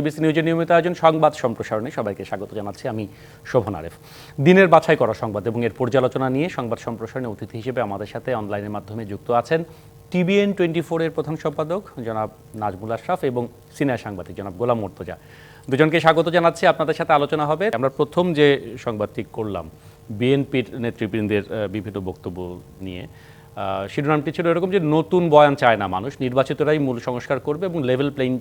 DBC নিউজের নিয়মিত আয়োজন, সংবাদ সম্প্রসারণে সবাইকে স্বাগত জানাচ্ছি আমি শোভন আরেফ। দিনের বাছাই করা সংবাদ এবং এর পর্যালোচনা নিয়ে সংবাদ সম্প্রসারণে অতিথি হিসেবে আমাদের সাথে অনলাইনের মাধ্যমে যুক্ত আছেন টিবিএন টোয়েন্টি ফোরের প্রধান সম্পাদক জনাব নাজমুল আশরাফ এবং সিনিয়র সাংবাদিক জনাব গোলাম মর্তজা। দুজনকে স্বাগত জানাচ্ছি, আপনাদের সাথে আলোচনা হবে। আমরা প্রথম যে সংবাদটি করলাম, বিএনপির নেতৃবৃন্দের বিভিন্ন বক্তব্য নিয়ে শিরোনামটি ছিল এরকম যে নতুন বয়ান চায় না মানুষ, নির্বাচিতরাই মূল সংস্কার করবে এবং লেভেল প্লেইং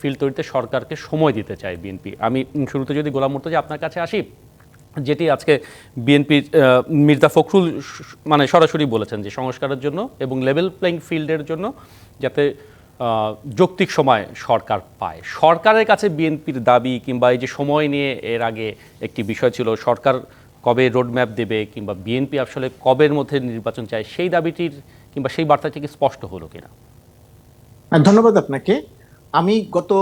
ফিল্ড তৈরিতে সরকারকে সময় দিতে চায় বিএনপি। আমি শুরুতে যদি গোলাম মুর্তজা আপনার কাছে আসি, যেটি আজকে বিএনপির মির্জা ফখরুল মানে সরাসরি বলেছেন যে সংস্কারের জন্য এবং লেভেল প্লেইং ফিল্ডের জন্য যাতে যৌক্তিক সময় সরকার পায়। সরকারের কাছে বিএনপির দাবি কিংবা এই যে সময় নিয়ে এর আগে একটি বিষয় ছিল, সরকার কবে রোডম্যাপ দেবে কিংবা বিএনপি আসলে কবের মধ্যে নির্বাচন চায়, সেই দাবিটির কিংবা সেই বার্তাটি কি স্পষ্ট হলো কিনা? ধন্যবাদ আপনাকে। আমি গত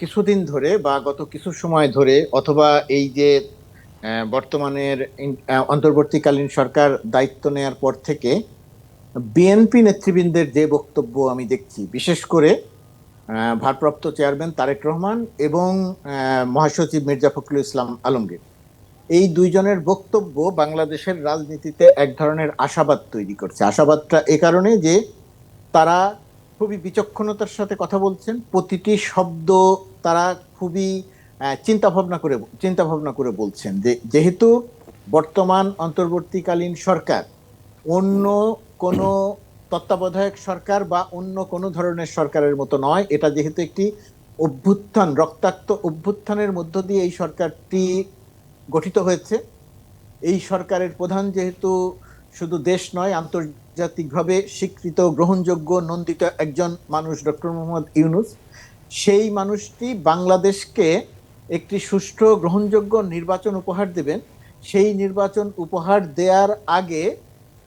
কিছুদিন ধরে বা গত কিছু সময় ধরে অথবা এই যে বর্তমানের অন্তর্বর্তীকালীন সরকার দায়িত্ব নেয়ার পর থেকে বিএনপি নেতৃবৃন্দের যে বক্তব্য আমি দেখছি, বিশেষ করে ভারপ্রাপ্ত চেয়ারম্যান তারেক রহমান এবং মহাসচিব মির্জা ফখরুল ইসলাম আলমগীর। এই দুইজনের বক্তব্য বাংলাদেশের রাজনীতিতে এক ধরনের আশাবাদ তৈরি করছে। আশাবাদটা এ কারণে যে তারা খুবই বিচক্ষণতার সাথে কথা বলছেন। প্রতিটি শব্দ তারা খুবই চিন্তা ভাবনা করে চিন্তা ভাবনা করে বলছেন যে যেহেতু বর্তমান অন্তর্বর্তীকালীন সরকার, অন্য কোনো তত্ত্বাবধায়ক সরকার বা অন্য কোনো ধরনের সরকারের মতো নয়, এটা যেহেতু একটি অভ্যুত্থান, রক্তাক্ত অভ্যুত্থানের মধ্য দিয়ে এই সরকারটি গঠিত হয়েছে। এই সরকারের প্রধান যেহেতু শুধু দেশ নয় আন্তর্জাতিকভাবে স্বীকৃত, গ্রহণযোগ্য, নন্দিত একজন মানুষ, ডক্টর মোহাম্মদ ইউনুস। সেই মানুষটি বাংলাদেশকে একটি সুষ্ঠু, গ্রহণযোগ্য নির্বাচন উপহার দেবেন। সেই নির্বাচন উপহার দেওয়ার আগে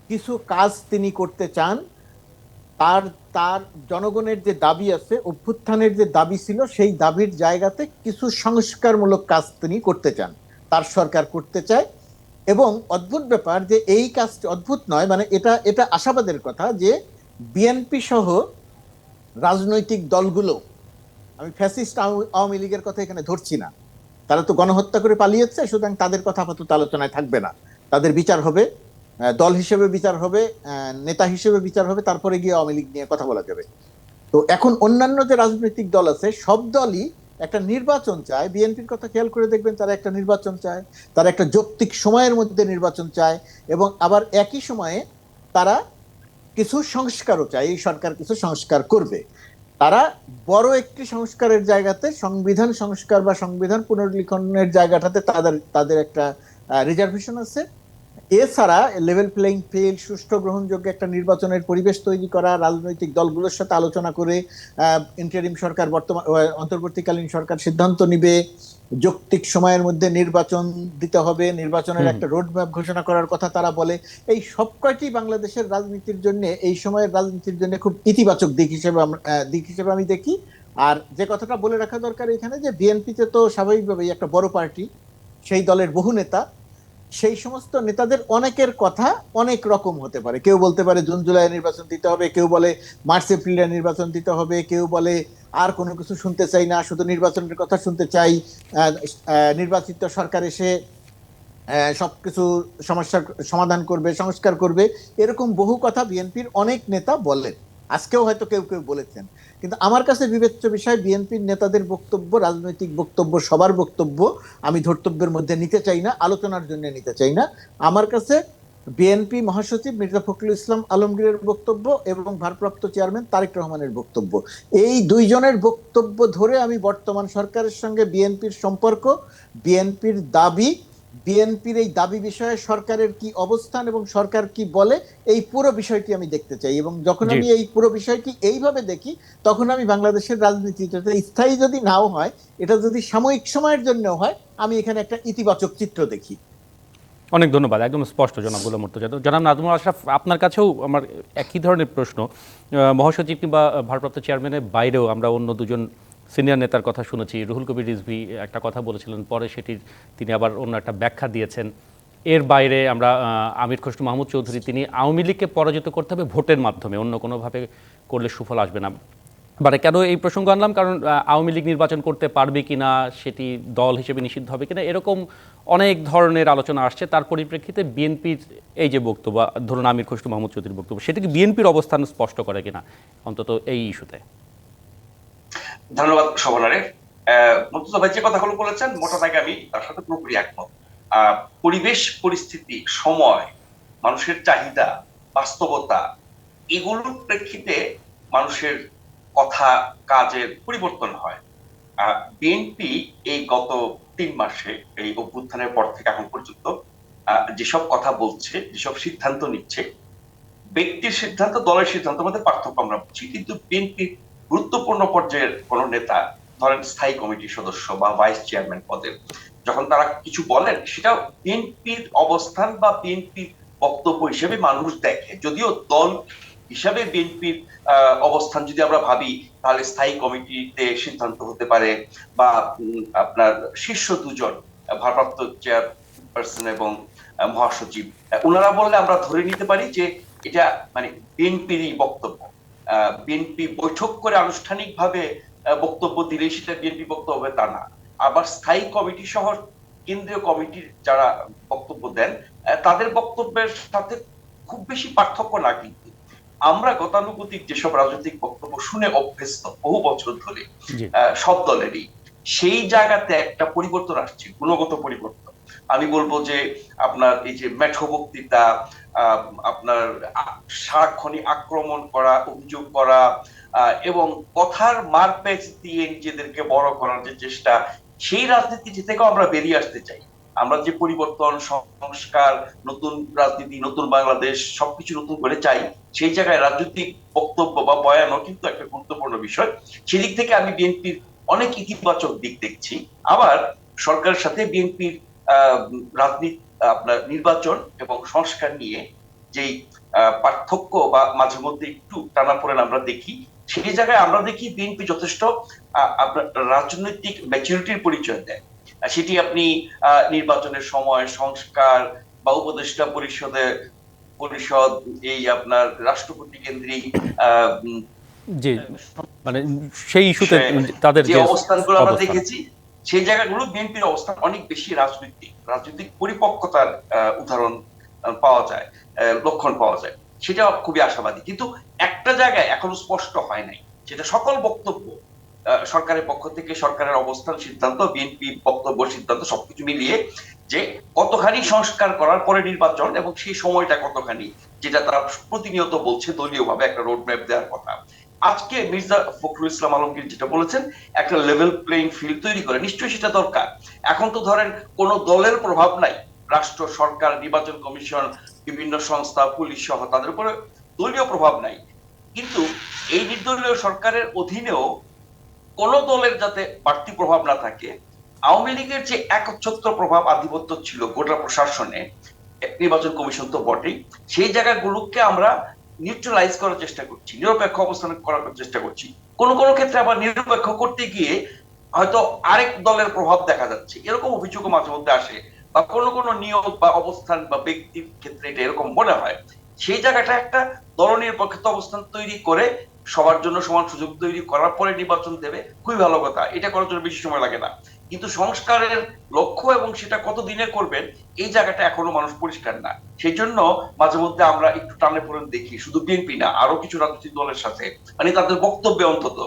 কিছু কাজ তিনি করতে চান। তার তার জনগণের যে দাবি আছে, অভ্যুত্থানের যে দাবি ছিল, সেই দাবির জায়গাতে কিছু সংস্কারমূলক কাজ তিনি করতে চান। তার সরকার করতে চায়। এবং অদ্ভুত ব্যাপার যে এই কাজটি অদ্ভুত নয় মানে এটা এটা আশাবাদের কথা যে বিএনপি সহ রাজনৈতিক দলগুলো, আমি ফ্যাসিস্ট আওয়ামী লীগের কথা এখানে ধরছি না। তারা তো গণহত্যা করে পালিয়েছে, সুতরাং তাদের কথা আপাতত আলোচনায় থাকবে না। তাদের বিচার হবে দল হিসেবে বিচার হবে নেতা হিসেবে বিচার হবে, তারপরে গিয়ে আওয়ামী লীগ নিয়ে কথা বলা যাবে। তো এখন অন্যান্য যে রাজনৈতিক দল আছে, সব দলই একটা নির্বাচন চায়, বিএনপির কথা খেয়াল করে দেখবেন তারা একটা নির্বাচন চায়, তারা একটা যৌক্তিক সময়ের মধ্যে নির্বাচন চায় এবং আবার একই সময়ে তারা কিছু সংস্কারও চায়, এই সরকার কিছু সংস্কার করবে। তারা বড় একটি সংস্কারের জায়গাতে সংবিধান সংস্কার বা সংবিধান পুনর্লিখনের জায়গাটাতে তাদের তাদের একটা রিজার্ভেশন আছে। এছাড়া লেভেল প্লেইং ফিল্ড সুষ্ঠু গ্রহণযোগ্য একটা নির্বাচনের পরিবেশ তৈরি করা রাজনৈতিক দলগুলোর সাথে আলোচনা করে ইন্টারিম সরকার বর্তমান অন্তর্বর্তীকালীন সরকার সিদ্ধান্ত নিবে যৌক্তিক সময়ের মধ্যে নির্বাচন দিতে হবে নির্বাচনের একটা রোডম্যাপ ঘোষণা করার কথা তারা বলে। এই সব কয়টি বাংলাদেশের রাজনীতির জন্য এই সময়ের রাজনীতির জন্য খুব ইতিবাচক দিক হিসেবে দিক হিসেবে আমি দেখি। আর যে কথাটা বলে রাখা দরকার এখানে যে বিএনপিতে তো স্বাভাবিকভাবেই একটা বড় পার্টি সেই দলের বহু নেতা সেই সমস্ত নেতাদের অনেকের কথা অনেক রকম হতে পারে। কেউ বলতে পারে জুন, জুলাই নির্বাচন দিতে হবে, কেউ বলে মার্চ, এপ্রিলে নির্বাচন দিতে হবে, কেউ বলে আর কোনো কিছু শুনতে চাই না, শুধু নির্বাচনের কথা শুনতে চাই। নির্বাচিত সরকার এসে সব কিছু সমস্যার সমাধান করবে, সংস্কার করবে, এরকম বহু কথা বিএনপির অনেক নেতা বলেন। আজকেও হয়তো কেউ কেউ বলেছেন। কিন্তু আমার কাছে বিবেচ্য বিষয়, বিএনপির নেতাদের বক্তব্য, রাজনৈতিক বক্তব্য, সবার বক্তব্য আমি ধর্তব্যের মধ্যে নিতে চাই না, আলোচনার জন্য নিতে চাই না। আমার কাছে বিএনপি মহাসচিব মির্জা ফখরুল ইসলাম আলমগীরের বক্তব্য এবং ভারপ্রাপ্ত চেয়ারম্যান তারেক রহমানের বক্তব্য। এই দুইজনের বক্তব্য ধরে আমি বর্তমান সরকারের সঙ্গে বিএনপির সম্পর্ক, বিএনপির দাবি বিএনপির এই দাবি বিষয়ে সরকারের কি অবস্থান এবং সরকার কি বলে এই পুরো বিষয়টি আমি দেখতে চাই এবং যখন আমি এই পুরো বিষয়টি এইভাবে দেখি তখন আমি বাংলাদেশের রাজনীতিটা স্থায়ী যদি নাও হয় এটা যদি সাময়িক সময়ের জন্য হয় আমি এখানে একটা ইতিবাচক চিত্র দেখি। অনেক ধন্যবাদ একদম স্পষ্ট জনাব গোলাম মুর্তজা। তো জনাব নাজমুল আশরাফ আপনার কাছেও আমার একই ধরনের প্রশ্ন। মহাসচিব কিংবা ভারপ্রাপ্ত চেয়ারম্যানের বাইরেও আমরা অন্য দুজন সিনিয়র নেতার কথা শুনেছি। রুহুল কবির রিজভি একটা কথা বলেছিলেন, পরে সেটির তিনি আবার অন্য একটা ব্যাখ্যা দিয়েছেন। এর বাইরে আমরা আমির খসরু মাহমুদ চৌধুরী, তিনি আওয়ামী লীগকে পরাজিত করতে হবে ভোটের মাধ্যমে, অন্য কোনোভাবে করলে সুফল আসবে না। মানে কেন এই প্রসঙ্গ আনলাম? কারণ আওয়ামী লীগ নির্বাচন করতে পারবে কিনা, সেটি দল হিসেবে নিষিদ্ধ হবে কিনা, এরকম অনেক ধরনের আলোচনা আসছে। তার পরিপ্রেক্ষিতে বিএনপির এই যে বক্তব্য, ধরুন আমির খসরু মাহমুদ চৌধুরীর বক্তব্য, সেটা কি বিএনপির অবস্থান স্পষ্ট করে কিনা, অন্তত এই ইস্যুতে? ধন্যবাদ শোভনারে। মুর্তজা ভাই যে কথাগুলো বলেছেন, মোটা দাগে আমি তার সাথে পুরোপুরি একমত। পরিবেশ, পরিস্থিতি, সময়, মানুষের চাহিদা, বাস্তবতা, এগুলোর প্রেক্ষিতে মানুষের কথা কাজের পরিবর্তন হয়। বিএনপি এই গত তিন মাসে, এই অভ্যুত্থানের পর থেকে এখন পর্যন্ত যেসব কথা বলছে, যেসব সিদ্ধান্ত নিচ্ছে, ব্যক্তির সিদ্ধান্ত, দলের সিদ্ধান্তের মধ্যে পার্থক্য আমরা বুঝি। কিন্তু বিএনপির গুরুত্বপূর্ণ পর্যায়ের কোন নেতা, ধরেন স্থায়ী কমিটির সদস্য বা ভাইস চেয়ারম্যান পদের যখন তারা কিছু বলেন সেটা বিএনপির অবস্থান বা বিএনপির বক্তব্য হিসেবে মানুষ দেখে। যদিও দল হিসাবে বিএনপির অবস্থান যদি আমরা ভাবি, তাহলে স্থায়ী কমিটিতে সিদ্ধান্ত হতে পারে বা আপনার শীর্ষ দুজন, ভারপ্রাপ্ত চেয়ারপারসন এবং মহাসচিব ওনারা বললে আমরা ধরে নিতে পারি যে এটা মানে বিএনপিরই বক্তব্য। বিএনপি বৈঠক করে আনুষ্ঠানিকভাবে বক্তব্য দিলে সেটা বিএনপি বক্তব্য হবে তা না। আবার স্থায়ী কমিটি সহ কেন্দ্রীয় কমিটির যারা বক্তব্য দেন তাদের বক্তব্যের সাথে খুব বেশি পার্থক্য না কিন্তু। আমরা গতানুগতিক যেসব রাজনৈতিক বক্তব্য শুনে অভ্যস্ত বহু বছর ধরে আহ, সব দলেরই সেই জায়গাতে একটা পরিবর্তন আসছে গুণগত পরিবর্তন। আমি বলব যে আপনার এই যে মেঠো বক্তৃতা আপনার সারাক্ষণই আক্রমণ করা, অভিযোগ করা এবং কথার মারপ্যাচ দিয়ে নিজেদেরকে বড় করার যে চেষ্টা, সেই রাজনীতি থেকেও আমরা বেরিয়ে আসতে চাই। আমরা যে পরিবর্তন, সংস্কার, নতুন রাজনীতি, নতুন বাংলাদেশ, সবকিছু নতুন করে চাই, সেই জায়গায় রাজনৈতিক বক্তব্য বা বয়ানও কিন্তু একটা গুরুত্বপূর্ণ বিষয়। সেদিক থেকে আমি বিএনপির অনেক ইতিবাচক দিক দেখছি। আবার সরকারের সাথে বিএনপির রাজনীতি আপনার নির্বাচন এবং সংস্কার নিয়ে যেই পার্থক্য বা মাঝে মধ্যে একটু টানাপোড়েন আমরা দেখি সেই জায়গায় আমরা দেখি বিএনপি যথেষ্ট রাজনৈতিক ম্যাচুরিটির পরিচয় দেয়। সেটি আপনি আহ, নির্বাচনের সময় সংস্কার বা উপদেষ্টা পরিষদে পরিষদ এই আপনার রাষ্ট্রপতি কেন্দ্রিক আহ, মানে সেই ইস্যুতে তাদের যে অবস্থানগুলো আমরা দেখেছি সেই জায়গাগুলো বিএনপির অবস্থান অনেক বেশি রাজনৈতিক রাজনৈতিক পরিপক্কতার উদাহরণ পাওয়া যায় লক্ষণ পাওয়া যায়। সেটা খুবই আশাবাদী। কিন্তু একটা জায়গায় এখনও স্পষ্ট হয় নাই, সেটা সকল বক্তব্য সরকারের পক্ষ থেকে, সরকারের অবস্থান, সিদ্ধান্ত, বিএনপি বক্তব্য, সিদ্ধান্ত, সবকিছু মিলিয়ে যে কতখানি সংস্কার করার পরে নির্বাচন এবং সেই সময়টা কতখানি, যেটা তারা প্রতিনিয়ত বলছে দলীয়ভাবে একটা রোড ম্যাপ দেওয়ার কথা। আজকে মির্জা ফখরুল ইসলাম আলমগীর যেটা বলেছেন, একটা লেভেল প্লেইং ফিল্ড তৈরি করে, নিশ্চয়ই সেটা দরকার। এখন তো ধরেন কোন দলের প্রভাব নাই। রাষ্ট্র, সরকার, নির্বাচন কমিশন, বিভিন্ন সংস্থা, পুলিশ সহ তাদের উপরে দলীয় প্রভাব নাই। কিন্তু এই নির্দলীয় সরকারের অধীনেও কোন দলের যাতে বাড়তি প্রভাব না থাকে, আওয়ামী লীগের যে একচ্ছত্র প্রভাব আধিপত্য ছিল গোটা প্রশাসনে, নির্বাচন কমিশন তো বটেই, সেই জায়গাগুলোকে আমরা নিউট্রালাইজ করার চেষ্টা করছি, নিরপেক্ষ অবস্থান করার চেষ্টা করছি। কোন কোন ক্ষেত্রে আবার নিরপেক্ষ করতে গিয়ে হয়তো আরেক দলের প্রভাব দেখা যাচ্ছে। এরকম অভিযোগও মাঝে মধ্যে আসে বা কোনো কোনো নিয়োগ বা অবস্থান বা ব্যক্তির ক্ষেত্রে এটা এরকম মনে হয়। সেই জায়গাটা একটা দলনিরপেক্ষ অবস্থান তৈরি করে সবার জন্য সমান সুযোগ তৈরি করার পরে নির্বাচন দেবে, খুবই ভালো কথা। এটা করার জন্য বেশি সময় লাগে না। কিন্তু সংস্কারের লক্ষ্য এবং সেটা কত দিনে করবেন এই জায়গাটা এখনও মানুষ পরিষ্কার না। সেই জন্য মাঝে মধ্যে আমরা একটু টানে পড়ে দেখি শুধু বিএনপি না আরও কিছু রাজনৈতিক দলের সাথে মানে তাদের বক্তব্যে অন্তত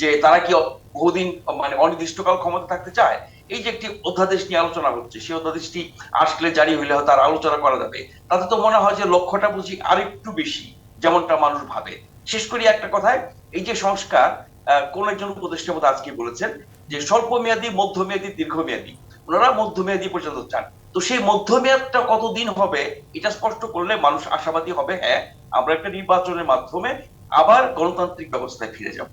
যে তারা কি বহুদিন মানে অনির্দিষ্টকাল ক্ষমতা থাকতে চায়? এই যে একটি অধ্যাদেশ নিয়ে আলোচনা হচ্ছে সেই অধ্যাদেশটি আসলে জারি হইলে আর আলোচনা করা যাবে। তাতে তো মনে হয় যে লক্ষ্যটা বুঝি আরেকটু বেশি যেমনটা মানুষ ভাবে। শেষ করি একটা কথায় এই যে সংস্কার কোন একজন উপদেষ্টা মতো আজকে বলেছেন যে স্বল্প মেয়াদী মধ্যমেয়াদী, দীর্ঘমেয়াদী। ওনারা মধ্যমেয়াদী পর্যন্ত চান। তো সেই মধ্যমেয়াদটা কতদিন হবে, এটা স্পষ্ট করলে মানুষ আশাবাদী হবে হ্যাঁ আমরা একটা নির্বাচনের মাধ্যমে আবার গণতান্ত্রিক ব্যবস্থায় ফিরে যাব।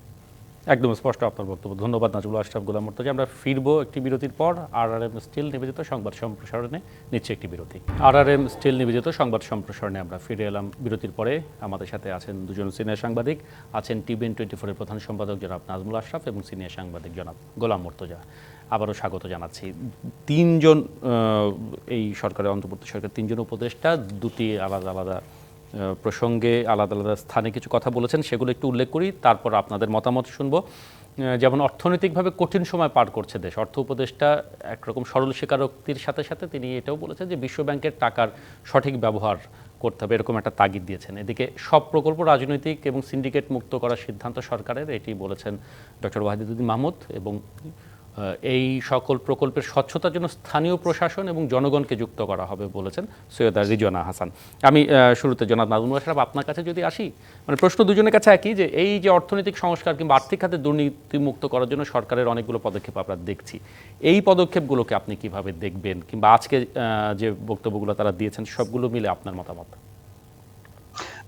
একদম স্পষ্ট আপনার বক্তব্য। ধন্যবাদ নাজুল আশরাফ গোলাম মুর্তজা। আমরা ফিরবো একটি বিরতির পর। আর আর এম স্টিল নিবেদিত সংবাদ সম্প্রসারণে নিচ্ছে একটি বিরতি। আর আর এম স্টিল নিবেদিত সংবাদ সম্প্রসারণে আমরা ফিরে এলাম বিরতির পরে। আমাদের সাথে আছেন দুজন সিনিয়র সাংবাদিক। আছেন টিভিএন টোয়েন্টি ফোরের প্রধান সম্পাদক জনাব নাজমুল আশরাফ এবং সিনিয়র সাংবাদিক জনাব গোলাম মুর্তজা। আবারও স্বাগত জানাচ্ছি। তিনজন এই সরকারের অন্তর্বর্তী সরকার তিনজন উপদেষ্টা, দুটি আলাদা আলাদা প্রসঙ্গে আলাদা আলাদা স্থানে কিছু কথা বলেছেন, সেগুলো একটু উল্লেখ করি, তারপর আপনাদের মতামত শুনব। যেমন অর্থনৈতিকভাবে কঠিন সময় পার করছে দেশ, অর্থ উপদেষ্টা একরকম সরল স্বীকারোক্তির সাথে সাথে তিনি এটাও বলেছেন যে বিশ্ব ব্যাংকের টাকার সঠিক ব্যবহার করতে হবে, এরকম একটা তাগিদ দিয়েছেন। এদিকে সব প্রকল্প রাজনৈতিক এবং সিন্ডিকেট মুক্ত করার সিদ্ধান্ত সরকারের, এটি বলেছেন ডক্টর ওয়াহিদুদ্দিন মাহমুদ এবং এই সকল প্রকল্পের স্বচ্ছতার জন্য স্থানীয় প্রশাসন এবং জনগণকে যুক্ত করা হবে বলেছেন সৈয়দা রিজওয়ানা হাসান। আমি শুরুতে জনাব নাজমুল সাহেব, আপনার কাছে যদি আসি মানে প্রশ্ন দুজনের কাছে একই যে এই যে অর্থনৈতিক সংস্কার কিংবা আর্থিক খাতে দুর্নীতিমুক্ত করার জন্য সরকারের অনেকগুলো পদক্ষেপ আমরা দেখছি। এই পদক্ষেপগুলোকে আপনি কীভাবে দেখবেন? কিংবা আজকে যে বক্তব্যগুলো তারা দিয়েছেন, সবগুলো মিলে আপনার মতামত?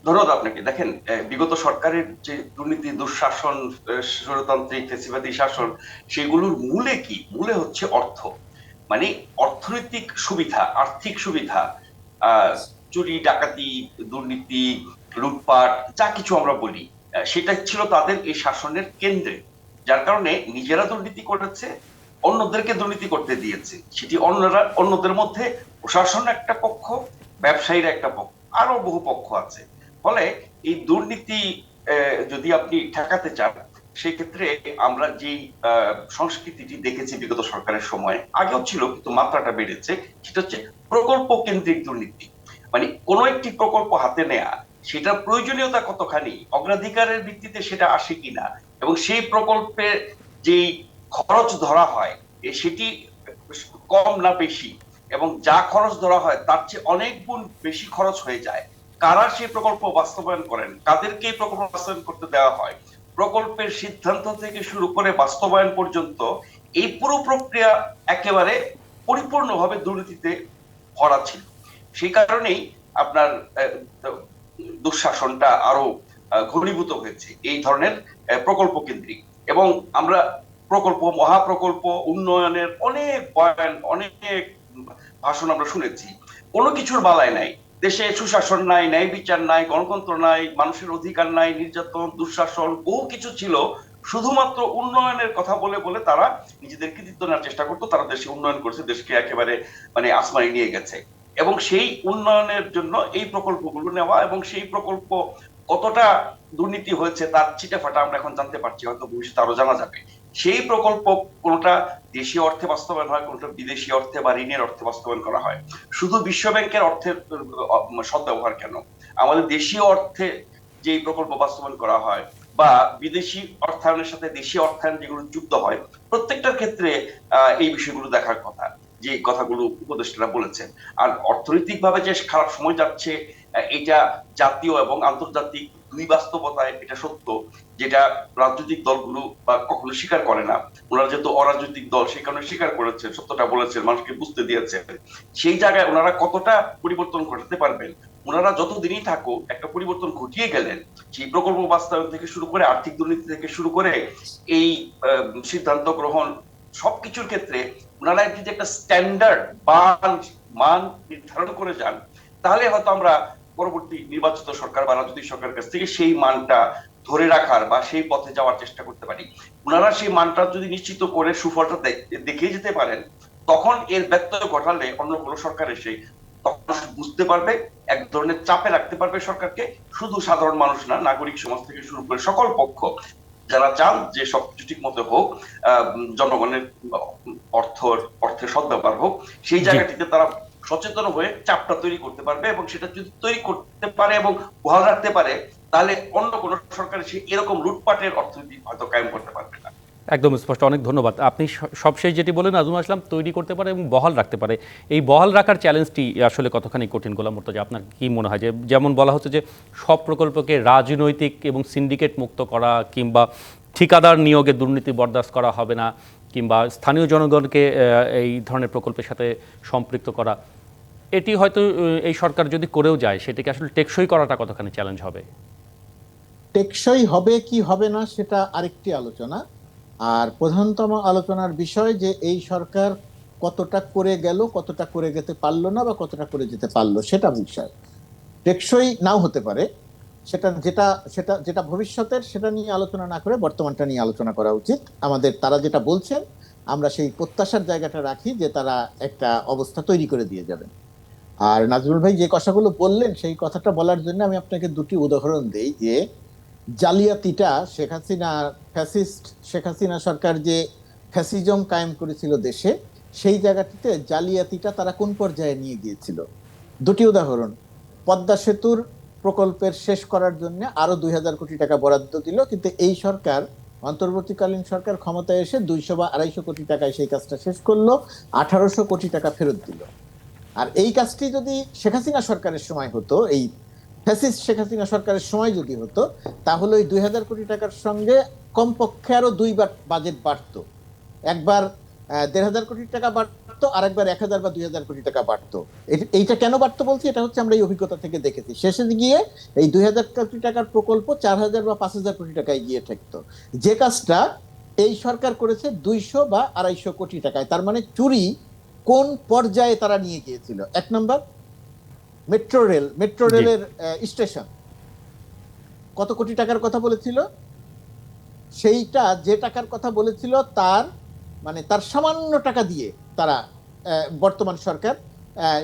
ধন্যবাদ আপনাকে। দেখেন বিগত সরকারের যে দুর্নীতি, দুঃশাসন স্বৈরতান্ত্রিক ফেসিবাদী শাসন, সেগুলোর মূলে কি? মূলে হচ্ছে অর্থ। মানে অর্থনৈতিক সুবিধা, আর্থিক সুবিধা চুরি, ডাকাতি, দুর্নীতি, লুটপাট, যা কিছু আমরা বলি সেটা ছিল তাদের এই শাসনের কেন্দ্রে। যার কারণে নিজেরা দুর্নীতি করেছে, অন্যদেরকে দুর্নীতি করতে দিয়েছে। সেটি অন্যরা, অন্যদের মধ্যে প্রশাসন একটা পক্ষ, ব্যবসায়ীরা একটা পক্ষ আরও বহু পক্ষ আছে। ফলে এই দুর্নীতি যদি আপনি ঠেকাতে চান, সেক্ষেত্রে আমরা যে সংস্কৃতিটি দেখেছি বিগত সরকারের সময়, আগেও ছিল কিন্তু মাত্রাটা বেড়েছে, সেটা হচ্ছে প্রকল্প কেন্দ্রিক দুর্নীতি। মানে কোন একটি প্রকল্প হাতে নেয়া, সেটার প্রয়োজনীয়তা কতখানি, অগ্রাধিকারের ভিত্তিতে সেটা আসে কিনা, এবং সেই প্রকল্পের যেই খরচ ধরা হয় সেটি কম না বেশি, এবং যা খরচ ধরা হয় তার চেয়ে অনেক গুণ বেশি খরচ হয়ে যায়। কারা সেই প্রকল্প বাস্তবায়ন করেন? কাদেরকে এই প্রকল্প বাস্তবায়ন করতে দেওয়া হয়? প্রকল্পের সিদ্ধান্ত থেকে শুরু করে বাস্তবায়ন পর্যন্ত এই পুরো প্রক্রিয়া একেবারে পরিপূর্ণভাবে দুর্নীতিতে ভরা ছিল। সেই কারণেই আপনার দুঃশাসনটা আরও ঘনীভূত হয়েছে এই ধরনের প্রকল্প কেন্দ্রিক। এবং আমরা প্রকল্প, মহাপ্রকল্প, উন্নয়নের অনেক বয়ান, অনেক ভাষণ আমরা শুনেছি। কোনো কিছুর বালায় নাই। দেশে সুশাসন নাই, ন্যায় বিচার নাই, গণতন্ত্র নাই, মানুষের অধিকার নাই, নির্যাতন, দুঃশাসন, বহু কিছু ছিল। শুধুমাত্র উন্নয়নের কথা বলে বলে তারা নিজেদের কৃতিত্ব নেওয়ার চেষ্টা করতো। তারা দেশে উন্নয়ন করছে, দেশকে একেবারে মানে আসমানি নিয়ে গেছে। এবং সেই উন্নয়নের জন্য এই প্রকল্পগুলো নেওয়া এবং সেই প্রকল্প কতটা দুর্নীতি হয়েছে, তার ছিটে ফাটা আমরা এখন জানতে পারছি। হয়তো ভবিষ্যতে আরও জানা যাবে। সেই প্রকল্প কোনটা দেশীয় অর্থে বাস্তবায়ন হয়, কোনটা বিদেশি অর্থে বা ঋণের অর্থে বাস্তবায়ন করা হয়? শুধু বিশ্ব ব্যাংকের অর্থের সদ্ব্যবহার কেন? আমাদের দেশীয় অর্থে যে প্রকল্প বাস্তবায়ন করা হয় বা বিদেশি অর্থায়নের সাথে দেশীয় অর্থায়ন যেগুলো যুক্ত হয়, প্রত্যেকটার ক্ষেত্রে এই বিষয়গুলো দেখার কথা, যে কথাগুলো উপদেষ্টারা বলেছেন। আর অর্থনৈতিকভাবে যে খারাপ সময় যাচ্ছে এটা জাতীয় এবং আন্তর্জাতিক দুই বাস্তবতায় এটা সত্য যেটা রাজনৈতিক দলগুলো বা কখনো স্বীকার করে না। ওনারা যেহেতু অরাজনৈতিক দল, সেই কারণে স্বীকার করেছেন, সত্যটা বলেছেন, মানুষকে বুঝতে দিয়েছেন। সেই জায়গায় ওনারা কতটা পরিবর্তন ঘটাতে পারবেন? ওনারা যতদিনই থাকুক, একটা পরিবর্তন ঘটিয়ে গেলেন, সেই প্রকল্প বাস্তবায়ন থেকে শুরু করে আর্থিক দুর্নীতি থেকে শুরু করে এই সিদ্ধান্ত গ্রহণ সবকিছুর ক্ষেত্রে ওনারা যদি একটা স্ট্যান্ডার্ড মান মান নির্ধারণ করে যান, তাহলে হয়তো আমরা পরবর্তী নির্বাচিত সরকার বা রাজনৈতিক সরকারের কাছ থেকে সেই মানটা ধরে রাখার বা সেই পথে যাওয়ার চেষ্টা করতে পারি। ওনারা সেই মানটা যদি নিশ্চিত করে সুফলটা দেখিয়ে যেতে পারেন তখন এর ব্যত্যয় ঘটালে অন্য কোনো সরকার এসে তখন বুঝতে পারবে এক ধরনের চাপে রাখতে পারবে সরকারকে। শুধু সাধারণ মানুষ না নাগরিক সমাজ থেকে শুরু করে সকল পক্ষ যারা চান যে সবকিছু ঠিক মতো হোক আহ, জনগণের অর্থ অর্থের সদ্ব্যবহার হোক সেই জায়গাটিতে তারা সচেতন হয়ে চাপটা তৈরি করতে পারবে এবং সেটা যদি তৈরি করতে পারে এবং বহাল রাখতে পারে, তাহলে অন্য কোন সরকার সে এরকম লুটপাটের অর্থনীতি হয়তো কায়েম করতে পারবে না। একদম স্পষ্ট, অনেক ধন্যবাদ। আপনি সবশেষ যেটি বলেন আজম আসলাম, তৈরি করতে পারে এবং বহাল রাখতে পারে। এই বহাল রাখার চ্যালেঞ্জটি আসলে কতখানি কঠিন গোলাম মোর্তজা, আপনার কি মনে হয়? যে যেমন বলা হচ্ছে যে সব প্রকল্পকে রাজনৈতিক এবং সিন্ডিকেট মুক্ত করা কিংবা ঠিকাদার নিয়োগে দুর্নীতি বরদাস্ত করা হবে না, কিংবা স্থানীয় জনগণকে এই ধরনের প্রকল্পের সাথে সম্পৃক্ত করা এটি হয়তো এই সরকার যদি করেও যায়, সেটিকে আসলে টেকসই করাটা কতখানি চ্যালেঞ্জ হবে? টেকসই হবে কি হবে না, সেটা আরেকটি আলোচনা। আর প্রধানতম আলোচনার বিষয় যে এই সরকার কতটা করে গেল, কতটা করে যেতে পারল না বা কতটা করে যেতে পারল, সেটা বিষয়। টেকসই নাও হতে পারে। সেটা যেটা সেটা, যেটা ভবিষ্যতের, সেটা নিয়ে আলোচনা না করে বর্তমানটা নিয়ে আলোচনা করা উচিত। আমাদের, তারা যেটা বলছেন, আমরা সেই প্রত্যাশার জায়গাটা রাখি যে তারা একটা অবস্থা তৈরি করে দিয়ে যাবেন। আর নাজমুল ভাই যে কথাগুলো বললেন, সেই কথাটা বলার জন্য আমি আপনাকে দুটি উদাহরণ দেই যে, জালিয়াতিটা শেখ হাসিনা, ফ্যাসিস্ট শেখ হাসিনা সরকার যে ফ্যাসিজম কায়েম করেছিল দেশে, সেই জায়গাটিতে জালিয়াতিটা তারা কোন পর্যায়ে নিয়ে গিয়েছিল? দুটি উদাহরণ, পদ্মা সেতুর প্রকল্পের শেষ করার জন্য আরও দুই হাজার কোটি টাকা বরাদ্দ দিল, কিন্তু এই সরকার, অন্তর্বর্তীকালীন সরকার ক্ষমতায় এসে দুইশো বা আড়াইশো কোটি টাকায় সেই কাজটা শেষ করল, আঠারোশো কোটি টাকা ফেরত দিল। আর এই কাজটি যদি শেখ হাসিনা সরকারের সময় হতো, এই ফ্যাসিস্ট শেখ হাসিনা সরকারের সময় যদি হতো, তাহলে ওই দুই হাজার কোটি টাকার সঙ্গে কমপক্ষে আরও দুইবার বাজেট বাড়তো। একবার দেড় হাজার কোটি টাকা বাড়তো আর একবার এক হাজার বা দুই হাজার কোটি টাকা বাড়তো। এইটা কেন বাড়তো বলছি? এটা হচ্ছে আমরা এই অভিজ্ঞতা থেকে দেখেছি। শেষে গিয়ে এই দুই হাজার কোটি টাকার প্রকল্প চার হাজার বা পাঁচ হাজার কোটি টাকায় গিয়ে ঠেকতো। যে কাজটা এই সরকার করেছে দুইশো বা আড়াইশো কোটি টাকায়, তার মানে চুরি কোন পর্যায়ে তারা নিয়ে গিয়েছিল? এক নম্বর মেট্রো রেল মেট্রো রেলের স্টেশন কত কোটি টাকার কথা বলেছিল? সেইটা যে টাকার কথা বলেছিল তার মানে তার সামান্য টাকা দিয়ে তারা বর্তমান সরকার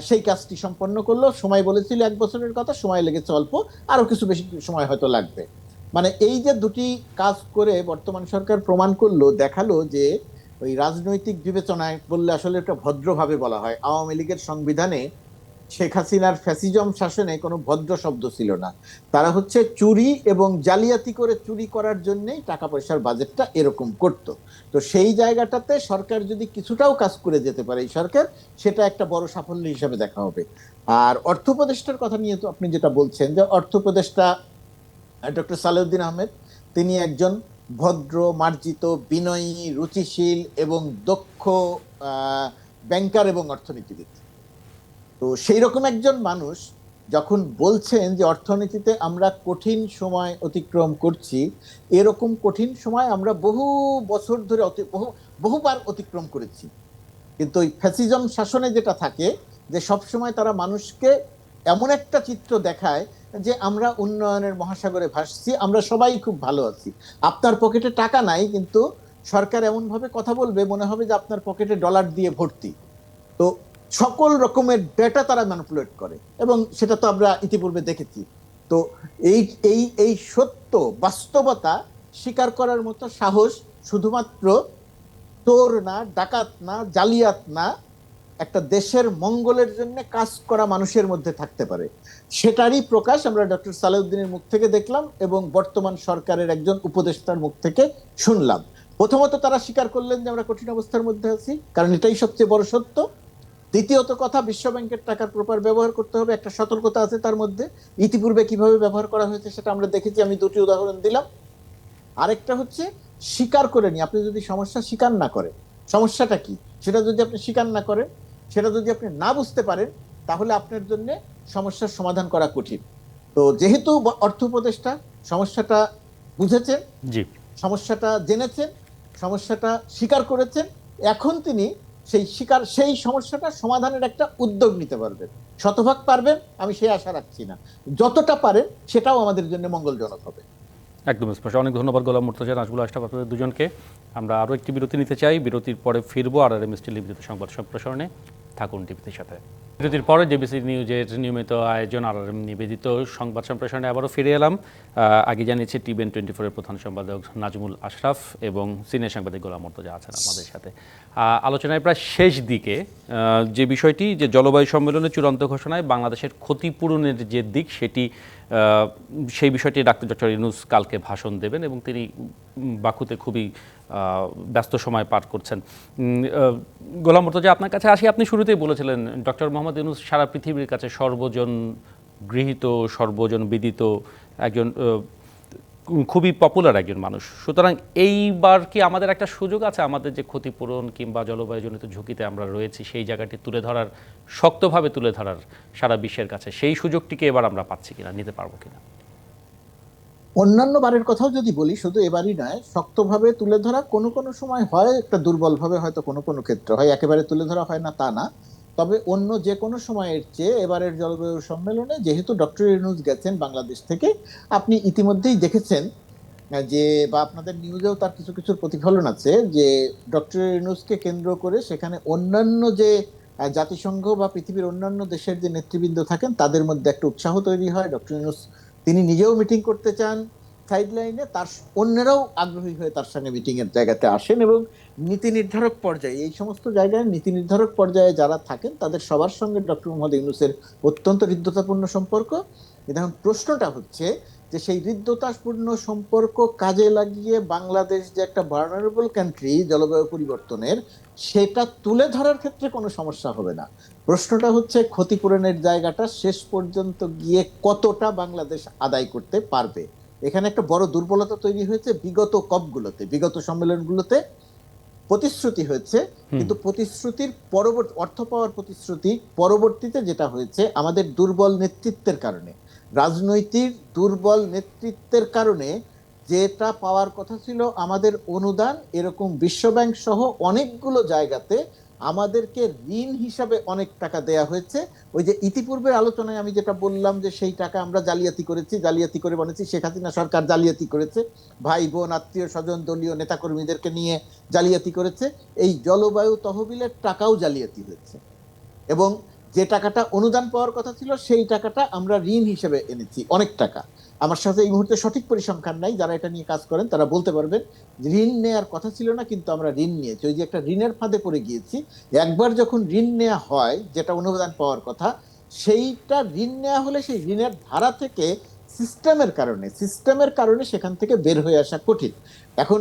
সেই কাজটি সম্পন্ন করল। সময় বলেছিল এক বছরের কথা সময় লেগেছে অল্প আরও কিছু বেশি সময় হয়তো লাগবে। মানে এই যে দুটি কাজ করে বর্তমান সরকার প্রমাণ করল দেখাল যে ওই রাজনৈতিক বিবেচনায় বললে আসলে এটা ভদ্রভাবে বলা হয়। আওয়ামী লীগের সংবিধানে শেখ হাসিনার ফ্যাসিজম শাসনে কোনো ভদ্র শব্দ ছিল না। তারা হচ্ছে চুরি এবং জালিয়াতি করে চুরি করার জন্যেই টাকা পয়সার বাজেটটা এরকম করত। তো সেই জায়গাটাতে সরকার যদি কিছুটাও কাজ করে যেতে পারে এই সরকার, সেটা একটা বড় সাফল্য হিসাবে দেখা হবে। আর অর্থ উপদেষ্টার কথা নিয়ে তো আপনি যেটা বলছেন যে অর্থ উপদেষ্টা ডক্টর সালেউদ্দিন আহমেদ, তিনি একজন ভদ্র, মার্জিত, বিনয়ী, রুচিশীল এবং দক্ষ ব্যাংকার এবং অর্থনীতিবিদ। তো সেই রকম একজন মানুষ যখন বলছেন যে অর্থনীতিতে আমরা কঠিন সময় অতিক্রম করছি, এরকম কঠিন সময় আমরা বহু বছর ধরে অতি- বহু, বহুবার অতিক্রম করেছি। কিন্তু ওই ফ্যাসিজম শাসনে যেটা থাকে, যে সব সময় তারা মানুষকে এমন একটা চিত্র দেখায় যে আমরা উন্নয়নের মহাসাগরে ভাসছি, আমরা সবাই খুব ভালো আছি। আপনার পকেটে টাকা নাই, কিন্তু সরকার এমন ভাবে কথা বলবে, মনে হবে যে আপনার পকেটে ডলার দিয়ে ভর্তি। তো সকল রকমের ডেটা তারা ম্যানিপুলেট করে, এবং সেটা তো আমরা ইতিপূর্বে দেখেছি। তো এই এই এই সত্য, বাস্তবতা স্বীকার করার মতো সাহস শুধুমাত্র চোর না, ডাকাত না, জালিয়াত না একটা দেশের মঙ্গলের জন্য কাজ করা মানুষের মধ্যে থাকতে পারে। সেটারই প্রকাশ আমরা ডক্টর সালেউদ্দিনের মুখ থেকে দেখলাম এবং বর্তমান সরকারের একজন উপদেষ্টার মুখ থেকে শুনলাম। প্রথমত তারা স্বীকার করলেন যে আমরা কঠিন অবস্থার মধ্যে আছি, কারণ এটাই সবচেয়ে বড় সত্য। দ্বিতীয়ত কথা, বিশ্ব ব্যাংকের টাকার প্রপার ব্যবহার করতে হবে, একটা সতর্কতা আছে তার মধ্যে। ইতিপূর্বে কীভাবে ব্যবহার করা হয়েছে সেটা আমরা দেখেছি, আমি দুটি উদাহরণ দিলাম। আরেকটা হচ্ছে, স্বীকার করে নি আপনি যদি সমস্যা স্বীকার না করেন, সমস্যাটা কি? সেটা যদি আপনি স্বীকার না করেন সেটা যদি আপনি না বুঝতে পারেন তাহলে আপনার জন্য সমস্যার সমাধান করা কঠিন। তো যেহেতু অর্থ উপদেষ্টা সমস্যাটা বুঝেছেন জি। সমস্যাটা জেনেছেন সমস্যাটা স্বীকার করেছেন এখন তিনি সেই স্বীকার সেই সমস্যাটা সমাধানের একটা উদ্যোগ নিতে পারবেন। শতভাগ পারবেন আমি সেই আশা রাখছি না। যতটা পারেন সেটাও আমাদের জন্য মঙ্গলজনক হবে। একদম স্পষ্ট। অনেক ধন্যবাদ গোলাম মুর্তজা নাজবুল আশরাফ আপনাদের দুজনকে। আমরা আরও একটি বিরতি নিতে চাই। বিরতির পরে ফিরবো আর আর এম এস টেলিভিজিত সংবাদ সম্প্রসারণে। থাকুন টিভিতে সাথে। বিরতির পরে জেবিসি নিউজের নিয়মিত আয়োজন আর নিবেদিত সংবাদ সম্প্রসারণে আবারও ফিরে এলাম। আগে জানিয়েছে টিভেন টোয়েন্টি ফোরের প্রধান সম্পাদক নাজমুল আশরাফ এবং সিনিয়র সাংবাদিক গোলাম মর্তজা আছেন আমাদের সাথে। আলোচনায় প্রায় শেষ দিকে যে বিষয়টি, যে জলবায়ু সম্মেলনের চূড়ান্ত ঘোষণায় বাংলাদেশের ক্ষতিপূরণের যে দিক, সেটি সেই বিষয়টি ডাক্তার ডক্টর ইনুস কালকে ভাষণ দেবেন এবং তিনি বাকুতে খুবই ব্যস্ত সময় পার করছেন। গোলাম মর্তজা, আপনার কাছে আসি, আপনি শুরুতেই বলেছিলেন, ডক্টর মোহাম্মদ ইউনুস সারা পৃথিবীর কাছে সর্বজন গৃহীত, সর্বজন বিদিত, একজন খুবই পপুলার একজন মানুষ। সুতরাং এইবার কি আমাদের একটা সুযোগ আছে? আমাদের যে ক্ষতিপূরণ কিংবা জলবায়ুজনিত ঝুঁকিতে আমরা রয়েছি, সেই জায়গাটি তুলে ধরার, শক্তভাবে তুলে ধরার সারা বিশ্বের কাছে, সেই সুযোগটিকে এবার আমরা পাচ্ছি কিনা, নিতে পারব কিনা? অন্যান্য বারের কথাও যদি বলি, শুধু এবারই নয়, শক্তভাবে তুলে ধরা কোনো কোনো সময় হয়, একটা দুর্বলভাবে হয়তো কোনো কোনো ক্ষেত্রে হয়, একেবারে তুলে ধরা হয় না, তা না। তবে অন্য যে কোনো সময়ের চেয়ে এবারের জলবায়ু সম্মেলনে যেহেতু ডক্টর ইউনুস গেছেন বাংলাদেশ থেকে, আপনি ইতিমধ্যেই দেখেছেন যে বা আপনাদের নিউজেও তার কিছু কিছু প্রতিফলন আছে, যে ডক্টর ইউনুসকে কেন্দ্র করে সেখানে অন্যান্য যে জাতিসংঘ বা পৃথিবীর অন্যান্য দেশের যে নেতৃবৃন্দ থাকেন, তাদের মধ্যে একটা উৎসাহ তৈরি হয়। ডক্টর ইউনুস, তিনি নিজেও মিটিং করতে চান সাইড লাইনে তার অন্যরাও আগ্রহী হয়ে তার সঙ্গে মিটিংয়ের জায়গাতে আসেন এবং নীতি নির্ধারক পর্যায়ে, এই সমস্ত জায়গায় নীতি নির্ধারক পর্যায়ে যারা থাকেন, তাদের সবার সঙ্গে ডক্টর মোহাম্মদ ইউনুসের অত্যন্ত হৃদ্যতাপূর্ণ সম্পর্ক। এখন প্রশ্নটা হচ্ছে যে, সেই হৃদ্যতাপূর্ণ সম্পর্ক কাজে লাগিয়ে বাংলাদেশ যে একটা ভার্নারেবল কান্ট্রি জলবায়ু পরিবর্তনের, সেটা তুলে ধরার ক্ষেত্রে কোনো সমস্যা হবে না। প্রশ্নটা হচ্ছে ক্ষতিপূরণের জায়গাটা শেষ পর্যন্ত গিয়ে কতটা বাংলাদেশ আদায় করতে পারবে? এখানে একটা বড় দুর্বলতা তৈরি হয়েছে বিগত কপগুলোতে বিগত সম্মেলনগুলোতে। প্রতিশ্রুতি হয়েছে কিন্তু প্রতিশ্রুতির পরবর্তী অর্থ পাওয়ার প্রতিশ্রুতি পরবর্তীতে যেটা হয়েছে আমাদের দুর্বল নেতৃত্বের কারণে। রাজনৈতিক দুর্বল নেতৃত্বের কারণে যেটা পাওয়ার কথা ছিল আমাদের অনুদান এরকম বিশ্বব্যাংক সহ অনেকগুলো জায়গাতে আমাদেরকে ঋণ হিসাবে অনেক টাকা দেয়া হয়েছে। ওই যে ইতিপূর্বের আলোচনায় আমি যেটা বললাম যে সেই টাকা আমরা জালিয়াতি করেছি, জালিয়াতি করে বানিয়েছি। শেখ হাসিনা সরকার জালিয়াতি করেছে। ভাই, বোন, আত্মীয় স্বজন, দলীয় নেতাকর্মীদেরকে নিয়ে জালিয়াতি করেছে। এই জলবায়ু তহবিলের টাকাও জালিয়াতি হয়েছে। এবং যে টাকাটা অনুদান পাওয়ার কথা ছিল, সেই টাকাটা আমরা ঋণ হিসেবে এনেছি, অনেক টাকা। আমার সাথে এই মুহূর্তে সঠিক পরিসংখ্যান নাই, যারা এটা নিয়ে কাজ করেন, তারা বলতে পারবেন, ঋণ নেওয়ার কথা ছিল না, কিন্তু আমরা ঋণ নিয়েছি। ওই যে একটা ঋণের ফাঁদে পড়ে গিয়েছি, একবার যখন ঋণ নেওয়া হয়, যেটা অনুদান পাওয়ার কথা, সেইটা ঋণ নেওয়া হলে সেই ঋণের ধারা থেকে সিস্টেমের কারণে সিস্টেমের কারণে সেখান থেকে বের হয়ে আসা কঠিন। এখন,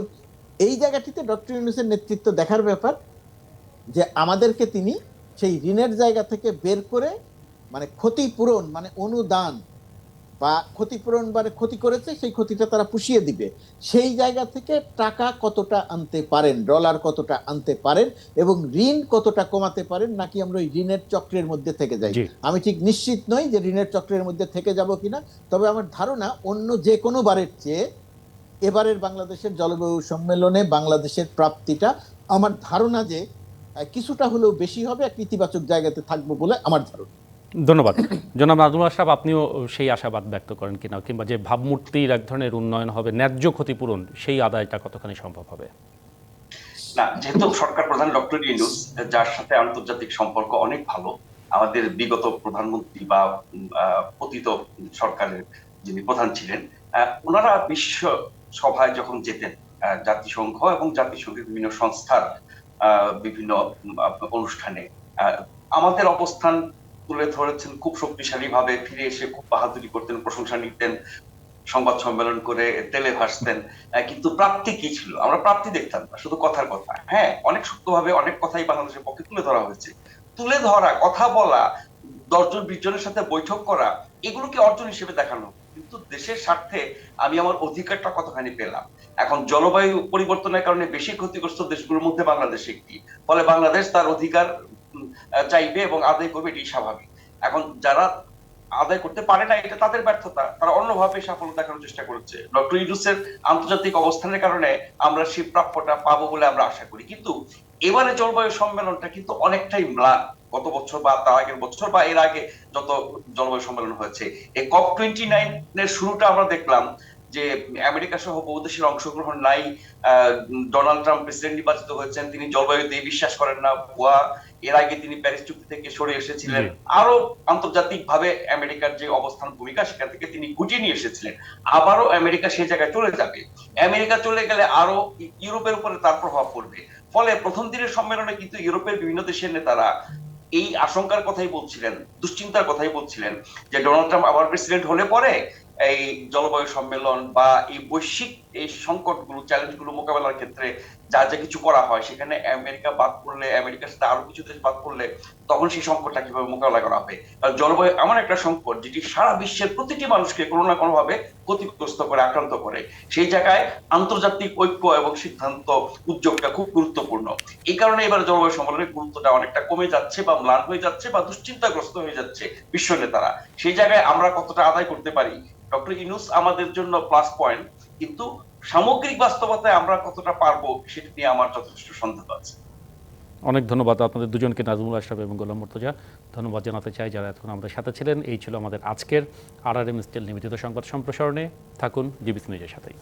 এই জায়গাটিতে ডক্টর ইউনুসের নেতৃত্ব দেখার ব্যাপার, যে আমাদেরকে তিনি সেই ঋণের জায়গা থেকে বের করে মানে ক্ষতিপূরণ মানে অনুদান বা ক্ষতিপূরণ মানে ক্ষতি করেছে সেই ক্ষতিটা তারা পুষিয়ে দিবে। সেই জায়গা থেকে টাকা কতটা আনতে পারেন ডলার কতটা আনতে পারেন এবং ঋণ কতটা কমাতে পারেন নাকি আমরা ওই ঋণের চক্রের মধ্যে থেকে যাই? আমি ঠিক নিশ্চিত নই যে ঋণের চক্রের মধ্যে থেকে যাব কিনা তবে আমার ধারণা অন্য যে কোনো বারের চেয়ে এবারের বাংলাদেশের জলবায়ু সম্মেলনে বাংলাদেশের প্রাপ্তিটা আমার ধারণা যে কিছুটা হলেও বেশি হবে এক ইতিবাচক জায়গাতে থাকব বলে আমার ধারণা। ধন্যবাদ। জনাব নাজমুল আশরাফ আপনিও সেই আশাবাদ ব্যক্ত করেন কিনা কিংবা যে ভাবমূর্তির এক ধরনের উন্নয়ন হবে ন্যায্য ক্ষতিপূরণ সেই আদায়টা কতখানি সম্ভব হবে? না যেহেতু সরকার প্রধান ডক্টর ইউনুস যার সাথে আন্তর্জাতিক সম্পর্ক অনেক ভালো আমাদের বিগত প্রধানমন্ত্রী বা অতীত সরকারের যিনি প্রধান ছিলেন আহ, ওনারা বিশ্ব সভায় যখন যেতেন আহ, জাতিসংঘ এবং জাতিসংঘের বিভিন্ন সংস্থার বিভিন্ন অনুষ্ঠানে। আমাদের অবস্থান তুলে ধরেছেন খুব শক্তিশালী ভাবে ফিরে এসে খুব বাহাদুরি করতেন, প্রশংসা নিতেন, সংবাদ সম্মেলন করে তেলে ভাসতেন। কিন্তু প্রাপ্তি কি ছিল? আমরা প্রাপ্তি দেখতাম না, শুধু কথার কথা। হ্যাঁ অনেক শক্তভাবে অনেক কথাই বাংলাদেশের পক্ষে তুলে ধরা হয়েছে। তুলে ধরা, কথা বলা, দশজন, বিশ জনের সাথে বৈঠক করা, এগুলোকে অর্জন হিসেবে দেখানো। কিন্তু দেশের স্বার্থে আমি আমার অধিকারটা কতখানি পেলাম? এখন জলবায়ু পরিবর্তনের কারণে বেশি ক্ষতিগ্রস্ত দেশগুলোর মধ্যে বাংলাদেশ একটি। ফলে বাংলাদেশ তার অধিকার চাইবে এবং আদায় করবে এটি স্বাভাবিক। এখন যারা আদায় করতে পারে না, এটা তাদের ব্যর্থতা। তারা অন্যভাবে সাফল্য দেখানোর চেষ্টা করেছে। ডক্টর ইউনুসের আন্তর্জাতিক অবস্থানের কারণে আমরা সেই প্রাপ্যটা পাবো বলে আমরা আশা করি। কিন্তু এবারে জলবায়ু সম্মেলনটা কিন্তু অনেকটাই ম্লান। গত বছর বা তার আগের বছর বা এর আগে যত জলবায়ু সম্মেলন হয়েছে, এই কপ টোয়েন্টি নাইনের শুরুটা আমরা দেখলাম যে আমেরিকা সহ বহু দেশের অংশগ্রহণ নাই ডোনাল্ড ট্রাম্প প্রেসিডেন্ট নির্বাচিত হয়েছেন তিনি জলবায়ুতে বিশ্বাস করেন না ভুয়া। এর আগে তিনি প্যারিস চুক্তি থেকে সরে এসেছিলেন। আরও আন্তর্জাতিক ভাবে আমেরিকার যে অবস্থান ভূমিকা সেখান থেকে তিনি গুটিয়ে নিয়ে এসেছিলেন। আবারও আমেরিকা সেই জায়গায় চলে যাবে। আমেরিকা চলে গেলে আরও ইউরোপের উপরে তার প্রভাব পড়বে। ফলে প্রথম দিনের সম্মেলনে কিন্তু ইউরোপের বিভিন্ন দেশের নেতারা এই আশঙ্কার কথাই বলছিলেন দুশ্চিন্তার কথাই বলছিলেন যে ডোনাল্ড ট্রাম্প আবার প্রেসিডেন্ট হলে পরে এই জলবায়ু সম্মেলন বা এই বৈশ্বিক এই সংকটগুলো চ্যালেঞ্জগুলো মোকাবেলার ক্ষেত্রে যা যা কিছু করা হয়, সেখানে আমেরিকা বাদ করলে আমেরিকার সাথে আরও কিছু দেশ বাদ করলে তখন সেই সংকটটা কীভাবে মোকাবেলা করা হবে? কারণ জলবায়ু এমন একটা সংকট যেটি সারা বিশ্বের প্রতিটি মানুষকে কোনো না কোনো ভাবে ক্ষতিগ্রস্ত করে, আক্রান্ত করে। সেই জায়গায় আন্তর্জাতিক ঐক্য এবং সিদ্ধান্ত উদ্যোগটা খুব গুরুত্বপূর্ণ। এই কারণে এবার জলবায়ু সম্মেলনের গুরুত্বটা অনেকটা কমে যাচ্ছে বা ম্লান হয়ে যাচ্ছে বা দুশ্চিন্তাগ্রস্ত হয়ে যাচ্ছে বিশ্ব নেতারা। সেই জায়গায় আমরা কতটা আদায় করতে পারি? ডক্টর ইনুস আমাদের জন্য প্লাস পয়েন্ট কিন্তু সামগ্রিক বাস্তবতায় আমরা কতটা পারব সেটা নিয়ে আমার যথেষ্ট সন্দেহ আছে। অনেক ধন্যবাদ আপনাদের দুজনকে, নাজমুল আশরাফ এবং গোলাম মর্তজা। ধন্যবাদ জানাতে চাই যারা এখন আমাদের সাথে ছিলেন। এই ছিল আমাদের আজকের আর আর এম স্টিল নিবেদিত সংবাদ সম্প্রসারণে। থাকুন, জিবিস নিজের সাথেই।